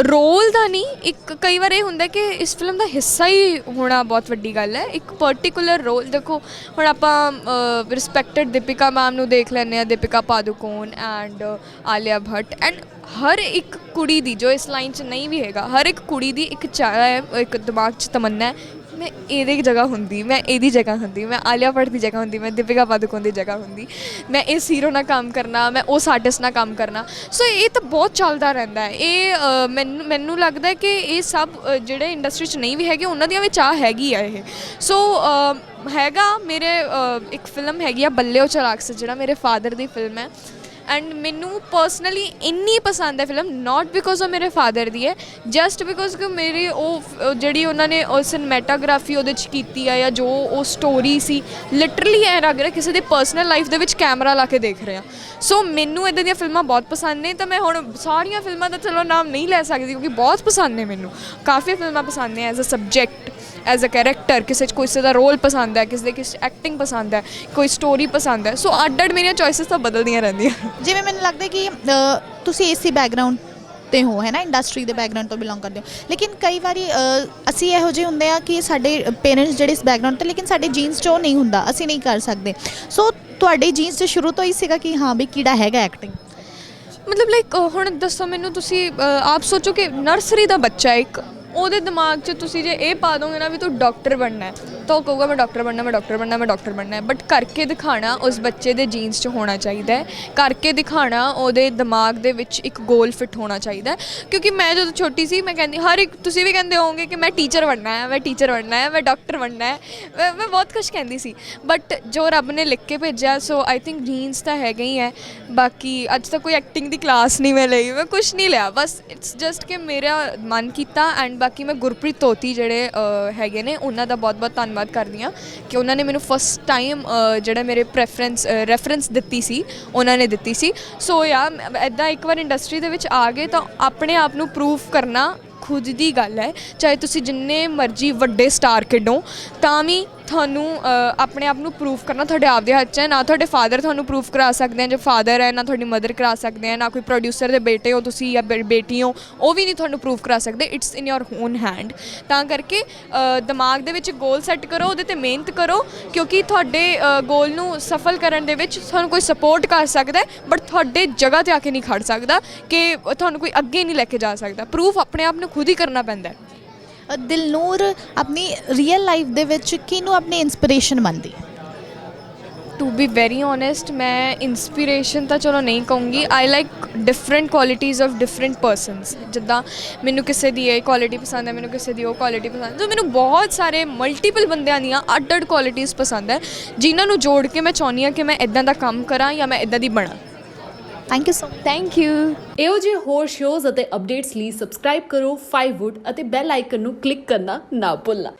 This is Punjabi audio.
ਰੋਲ ਦਾ ਨਹੀਂ, ਇੱਕ ਕਈ ਵਾਰ ਇਹ ਹੁੰਦਾ ਕਿ ਇਸ ਫਿਲਮ ਦਾ ਹਿੱਸਾ ਹੀ ਹੋਣਾ ਬਹੁਤ ਵੱਡੀ ਗੱਲ ਹੈ। ਇੱਕ ਪਾਰਟਿਕੂਲਰ ਰੋਲ ਦੇਖੋ, ਹੁਣ ਆਪਾਂ ਰਿਸਪੈਕਟਡ ਦੀਪਿਕਾ ਮੈਮ ਨੂੰ ਦੇਖ ਲੈਂਦੇ ਆ ਦੀਪਿਕਾ ਪਾਦੂਕੋਨ ਐਂਡ ਆਲਿਆ ਭੱਟ ਐਂਡ ਹਰ ਇੱਕ ਕੁੜੀ ਦੀ, ਜੋ ਇਸ ਲਾਈਨ 'ਚ ਨਹੀਂ ਵੀ ਹੈਗਾ, ਹਰ ਇੱਕ ਕੁੜੀ ਦੀ ਇੱਕ ਚਾਹ ਹੈ, ਇੱਕ ਦਿਮਾਗ 'ਚ ਤਮੰਨਾ ਹੈ ਮੈਂ ਇਹਦੀ ਜਗ੍ਹਾ ਹੁੰਦੀ ਮੈਂ ਇਹਦੀ ਜਗ੍ਹਾ ਹੁੰਦੀ ਮੈਂ ਆਲਿਆ ਭੱਟ ਦੀ ਜਗ੍ਹਾ ਹੁੰਦੀ ਮੈਂ ਦੀਪਿਕਾ ਪਾਦੂਕੋਨ ਦੀ ਜਗ੍ਹਾ ਹੁੰਦੀ ਮੈਂ ਇਸ ਹੀਰੋ ਨਾਲ ਕੰਮ ਕਰਨਾ ਮੈਂ ਉਸ ਆਰਟਿਸਟ ਨਾਲ ਕੰਮ ਕਰਨਾ। ਸੋ ਇਹ ਤਾਂ ਬਹੁਤ ਚੱਲਦਾ ਰਹਿੰਦਾ ਹੈ। ਇਹ ਅ, ਮੈਨੂੰ ਮੈਨੂੰ ਲੱਗਦਾ ਹੈ ਕਿ ਇਹ ਸਭ ਅ, ਜਿਹੜੇ ਇੰਡਸਟਰੀ 'ਚ ਨਹੀਂ ਵੀ ਹੈਗੇ ਉਹਨਾਂ ਦੀਆਂ ਵੀ ਚਾਹ ਹੈਗੀ ਆ ਇਹ। ਸੋ ਅ, ਹੈਗਾ ਮੇਰੇ ਅ, ਇੱਕ ਫਿਲਮ ਹੈਗੀ ਆ ਬੱਲੇ ਬੱਲਿਓ ਚਰਾਕਸ ਜਿਹੜਾ ਮੇਰੇ ਫਾਦਰ ਦੀ ਫਿਲਮ ਹੈ। ਐਂਡ ਮੈਨੂੰ ਪਰਸਨਲੀ ਇੰਨੀ ਪਸੰਦ ਹੈ ਫਿਲਮ ਨਾਟ ਬਿਕੋਜ਼ ਉਹ ਮੇਰੇ ਫਾਦਰ ਦੀ ਹੈ ਜਸਟ ਬਿਕੋਜ਼ ਕਿ ਮੇਰੀ ਉਹ ਉਹ ਜਿਹੜੀ ਉਹਨਾਂ ਨੇ ਉਹ ਸਿਨੇਮੈਟੋਗ੍ਰਾਫੀ ਉਹਦੇ ਚ ਕੀਤੀ ਆ ਜਾਂ ਜੋ ਉਹ ਸਟੋਰੀ ਸੀ ਲਿਟਰਲੀ ਐ ਲੱਗ ਰਿਹਾ ਕਿਸੇ ਦੀ ਪਰਸਨਲ ਲਾਈਫ ਦੇ ਵਿੱਚ ਕੈਮਰਾ ਲਾ ਕੇ ਦੇਖ ਰਹੇ। ਆ ਸੋ ਮੈਨੂੰ ਇਦਾਂ ਦੀਆਂ ਫਿਲਮਾਂ ਬਹੁਤ ਪਸੰਦ ਨੇ, ਤਾਂ ਮੈਂ ਹੁਣ ਸਾਰੀਆਂ ਫਿਲਮਾਂ ਦਾ ਚਲੋ ਨਾਮ ਨਹੀਂ ਲੈ ਸਕਦੀ ਕਿਉਂਕਿ ਬਹੁਤ ਪਸੰਦ ਨੇ ਮੈਨੂੰ। ਕਾਫੀ ਫਿਲਮਾਂ ਪਸੰਦ ਨੇ as a subject as a character ਕਿਸੇ 'ਚ ਕਿਸੇ ਦਾ ਰੋਲ ਪਸੰਦ ਹੈ ਕਿਸੇ ਦੇ ਕਿਸੇ ਐਕਟਿੰਗ ਪਸੰਦ ਹੈ ਕੋਈ ਸਟੋਰੀ ਪਸੰਦ ਹੈ ਸੋ ਅੱਡ ਅੱਡ ਮੇਰੀਆਂ ਚੋਇਸਸ ਤਾਂ ਬਦਲਦੀਆਂ ਰਹਿੰਦੀਆਂ। ਜਿਵੇਂ ਮੈਨੂੰ ਲੱਗਦਾ ਕਿ ਅ, ਤੁਸੀਂ ਇਸੇ ਬੈਕਗ੍ਰਾਉਂਡ ਤੇ ਹੋ ਹੈ ਨਾ ਇੰਡਸਟਰੀ ਦੇ ਬੈਕਗ੍ਰਾਉਂਡ ਤੋਂ ਬਿਲੋਂਗ ਕਰਦੇ ਹੋ। ਲੇਕਿਨ ਕਈ ਵਾਰੀ ਅ, ਅਸੀਂ ਇਹੋ ਜਿਹੇ ਹੁੰਦੇ ਆ ਕਿ ਸਾਡੇ ਪੇਰੈਂਟਸ ਜਿਹੜੇ ਇਸ ਬੈਕਗ੍ਰਾਉਂਡ ਤੇ ਲੇਕਿਨ ਸਾਡੇ ਜੀਨਸ 'ਚ ਉਹ ਨਹੀਂ ਹੁੰਦਾ ਅਸੀਂ ਨਹੀਂ ਕਰ ਸਕਦੇ। ਸੋ ਤੁਹਾਡੇ ਜੀਨਸ 'ਚ ਸ਼ੁਰੂ ਤੋਂ ਹੀ ਸੀਗਾ ਕਿ ਹਾਂ ਵੀ ਕੀੜਾ ਹੈਗਾ ਐਕਟਿੰਗ ਮਤਲਬ ਲਾਈਕ ਹੁਣ ਦੱਸੋ ਮੈਨੂੰ ਤੁਸੀਂ ਅ, ਆਪ ਸੋਚੋ ਕਿ ਨਰਸਰੀ ਦਾ ਬੱਚਾ ਇੱਕ ਉਹਦੇ ਦਿਮਾਗ 'ਚ ਤੁਸੀਂ ਜੇ ਇਹ ਪਾ ਦੋਗੇ ਨਾ ਵੀ ਤੂੰ ਡਾਕਟਰ ਬਣਨਾ ਹੈ, ਤਾਂ ਉਹ ਕਹੂਗਾ, ਮੈਂ ਡਾਕਟਰ ਬਣਨਾ, ਮੈਂ ਡਾਕਟਰ ਬਣਨਾ, ਮੈਂ ਡਾਕਟਰ ਬਣਨਾ ਹੈ। ਬਟ ਕਰਕੇ ਦਿਖਾਣਾ ਉਸ ਬੱਚੇ ਦੇ ਜੀਨਸ 'ਚ ਹੋਣਾ ਚਾਹੀਦਾ ਹੈ। ਕਰਕੇ ਦਿਖਾਣਾ ਉਹਦੇ ਦਿਮਾਗ ਦੇ ਵਿੱਚ ਇੱਕ ਗੋਲ ਫਿੱਟ ਹੋਣਾ ਚਾਹੀਦਾ ਹੈ। ਕਿਉਂਕਿ ਮੈਂ ਜਦੋਂ ਛੋਟੀ ਸੀ, ਮੈਂ ਕਹਿੰਦੀ, ਹਰ ਇੱਕ, ਤੁਸੀਂ ਵੀ ਕਹਿੰਦੇ ਹੋਵੋਗੇ ਕਿ ਮੈਂ ਟੀਚਰ ਬਣਨਾ ਹੈ, ਮੈਂ ਟੀਚਰ ਬਣਨਾ ਹੈ, ਮੈਂ ਡਾਕਟਰ ਬਣਨਾ ਹੈ। ਮੈਂ- ਮੈਂ ਬਹੁਤ ਕੁਝ ਕਹਿੰਦੀ ਸੀ। ਬਟ ਜੋ ਰੱਬ ਨੇ ਲਿਖ ਕੇ ਭੇਜਿਆ ਸੋ ਆਈ ਥਿੰਕ ਜੀਨਸ ਤਾਂ ਹੈਗਾ ਹੀ ਹੈ। ਬਾਕੀ ਅੱਜ ਤੱਕ ਕੋਈ ਐਕਟਿੰਗ ਦੀ ਕਲਾਸ ਨਹੀਂ ਮੈਂ ਲਈ, ਮੈਂ ਕੁਝ ਨਹੀਂ ਲਿਆ। ਬਸ ਇਟਸ ਜਸਟ ਕਿ ਮੇਰਾ ਮਨ ਕੀਤਾ ਐਂਡ ਬਾਕੀ ਮੈਂ ਗੁਰਪ੍ਰੀਤ ਤੋਤੀ ਜਿਹੜੇ ਅ, ਹੈਗੇ ਨੇ ਉਹਨਾਂ ਦਾ ਬਹੁਤ ਬਹੁਤ ਧੰਨਵਾਦ ਕਰਦੀ ਹਾਂ ਕਿ ਉਹਨਾਂ ਨੇ ਮੈਨੂੰ ਫਸਟ ਟਾਈਮ ਜਿਹੜਾ ਮੇਰੇ ਪ੍ਰੈਫਰੈਂਸ ਰੈਫਰੈਂਸ ਦਿੱਤੀ ਸੀ ਉਹਨਾਂ ਨੇ ਦਿੱਤੀ ਸੀ। ਸੋ ਯਾ ਐਦਾਂ ਇੱਕ ਵਾਰ ਇੰਡਸਟਰੀ ਦੇ ਵਿੱਚ ਆ ਗਏ ਤਾਂ ਆਪਣੇ ਆਪ ਨੂੰ ਪ੍ਰੂਫ ਕਰਨਾ ਖੁਦ ਦੀ ਗੱਲ ਹੈ। ਚਾਹੇ ਤੁਸੀਂ ਜਿੰਨੇ ਮਰਜ਼ੀ ਵੱਡੇ ਸਟਾਰ ਖੇਡੋ ਤਾਂ ਵੀ ਤੁਹਾਨੂੰ ਆਪਣੇ ਆਪ ਨੂੰ ਪ੍ਰੂਫ ਕਰਨਾ, ਤੁਹਾਡੇ ਆਪ ਦੇ ਹੱਥ 'ਚ ਹੈ, ਨਾ ਤੁਹਾਡੇ ਫਾਦਰ ਤੁਹਾਨੂੰ ਪ੍ਰੂਫ ਕਰਾ ਸਕਦੇ ਆ ਜੇ ਫਾਦਰ ਹੈ, ਨਾ ਤੁਹਾਡੀ ਮਦਰ ਕਰਾ ਸਕਦੇ ਆ ਨਾ ਕੋਈ ਪ੍ਰੋਡਿਊਸਰ ਦੇ ਬੇਟੇ ਹੋ ਤੁਸੀਂ ਜਾਂ ਬੇ- ਬੇਟੀ ਹੋ, ਉਹ ਵੀ ਨਹੀਂ ਤੁਹਾਨੂੰ ਪ੍ਰੂਫ ਕਰਾ ਸਕਦੇ it's in your own hand ਤਾਂ ਕਰਕੇ ਦਿਮਾਗ ਦੇ ਵਿੱਚ ਗੋਲ ਸੈੱਟ ਕਰੋ, ਉਹਦੇ ਤੇ ਮਿਹਨਤ ਕਰੋ, ਕਿਉਂਕਿ ਤੁਹਾਡੇ ਗੋਲ ਨੂੰ ਸਫਲ ਕਰਨ ਦੇ ਵਿੱਚ ਤੁਹਾਨੂੰ ਕੋਈ ਸਪੋਰਟ ਕਰ ਸਕਦਾ ਬਟ ਤੁਹਾਡੇ ਜਗ੍ਹਾ ਤੇ ਆ ਕੇ ਨਹੀਂ ਖੜ ਸਕਦਾ, ਕਿ ਤੁਹਾਨੂੰ ਕੋਈ ਅੱਗੇ ਨਹੀਂ ਲੈ ਕੇ ਜਾ ਸਕਦਾ। ਪ੍ਰੂਫ ਆਪਣੇ ਆਪ ਨੂੰ ਖੁਦ ਹੀ ਕਰਨਾ ਪੈਂਦਾ ਦਿਲਨੂਰ ਆਪਣੀ ਰੀਅਲ ਲਾਈਫ ਦੇ ਵਿੱਚ ਕਿਹਨੂੰ ਆਪਣੀ ਇਨਸਪੀਰੇਸ਼ਨ ਮੰਨਦੀ ਹੈ ਟੂ ਬੀ ਵੈਰੀ ਓਨੈਸਟ ਮੈਂ ਇਨਸਪੀਰੇਸ਼ਨ ਤਾਂ ਚਲੋ ਨਹੀਂ ਕਹੂੰਗੀ। I like different qualities of different persons ਜਿੱਦਾਂ ਮੈਨੂੰ ਕਿਸੇ ਦੀ ਇਹ ਕੁਆਲਿਟੀ ਪਸੰਦ ਹੈ, ਮੈਨੂੰ ਕਿਸੇ ਦੀ ਉਹ ਕੁਆਲਿਟੀ ਪਸੰਦ ਹੈ। ਸੋ ਮੈਨੂੰ ਬਹੁਤ ਸਾਰੇ ਮਲਟੀਪਲ ਬੰਦਿਆਂ ਦੀਆਂ ਅੱਡ ਅੱਡ ਕੁਆਲਿਟੀਜ਼ ਪਸੰਦ ਹੈ, ਜਿਨ੍ਹਾਂ ਨੂੰ ਜੋੜ ਕੇ ਮੈਂ ਚਾਹੁੰਦੀ ਹਾਂ ਕਿ ਮੈਂ ਇਦਾਂ ਦਾ ਕੰਮ ਕਰਾਂ ਜਾਂ ਮੈਂ ਇਦਾਂ ਦੀ ਬਣਾ। Thank you so thank you ਇਹੋ ਜਿਹੇ ਹੋਰ ਸ਼ੋਜ਼ ਅਤੇ ਅਪਡੇਟਸ ਲਈ ਸਬਸਕ੍ਰਾਈਬ ਕਰੋ 5wood ਅਤੇ ਬੈਲ ਆਈਕਨ ਨੂੰ ਕਲਿੱਕ ਕਰਨਾ ਨਾ ਭੁੱਲਣਾ।